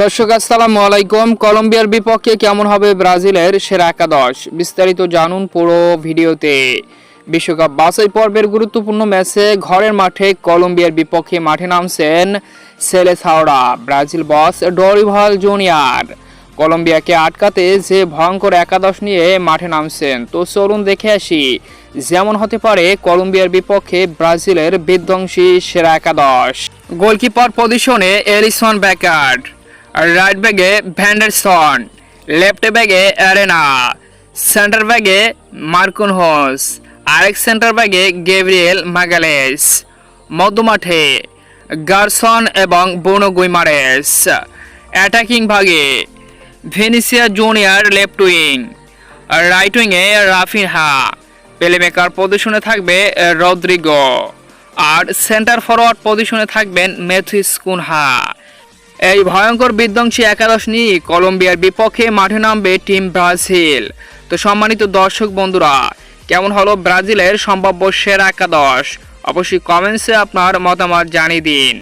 দর্শক, আসসালামু আলাইকুম। কলম্বিয়ার বিপক্ষে কেমন হবে ব্রাজিলের সেরা একাদশ? বিস্তারিত জানুন পুরো ভিডিওতে। বিশ্বকাপ বাছাই পর্বের গুরুত্বপূর্ণ ম্যাচে ঘরের মাঠে কলম্বিয়ার বিপক্ষে মাঠে নামছেন সেলেসাওরা ব্রাজিল বস ডরিভাল জুনিয়র। কলম্বিয়াকে আটকাতে যে ভয়ঙ্কর একাদশ নিয়ে মাঠে নামছেন, তো চলুন দেখে আসি। যেমন হতে পারে কলম্বিয়ার বিপক্ষে ব্রাজিলের বিধ্বংসী সেরা একাদশ। গোলকিপার পজিশনে এলিসন ব্যাকার্ড। রাইট ব্যাগে ভ্যান্ডারসন লেফট ব্যাগে অ্যারেনা সেন্টার ব্যাগে মার্কুন হোস আরেক সেন্টার ব্যাগে গেব্রিয়েল মাগালেস মধ্যমাঠে গার্সন এবং বোনো গুইমারেস অ্যাটাকিং ভাগে Vinicius junior left wing right উইংয়ে Raphinha playmaker পজিশনে থাকবে রদ্রিগো আর সেন্টার ফরওয়ার্ড পজিশনে থাকবেন মেথিস কুনহা এই ভয়ঙ্কর বিধ্বংসী একাদশ নিয়ে কলম্বিয়ার বিপক্ষে মাঠে নামবে টিম ব্রাজিল। তো সম্মানিত দর্শক বন্ধুরা, কেমন হলো ব্রাজিলের সম্ভাব্য সেরা একাদশ? অবশ্যই কমেন্টসে আপনার মতামত জানিয়ে দিন।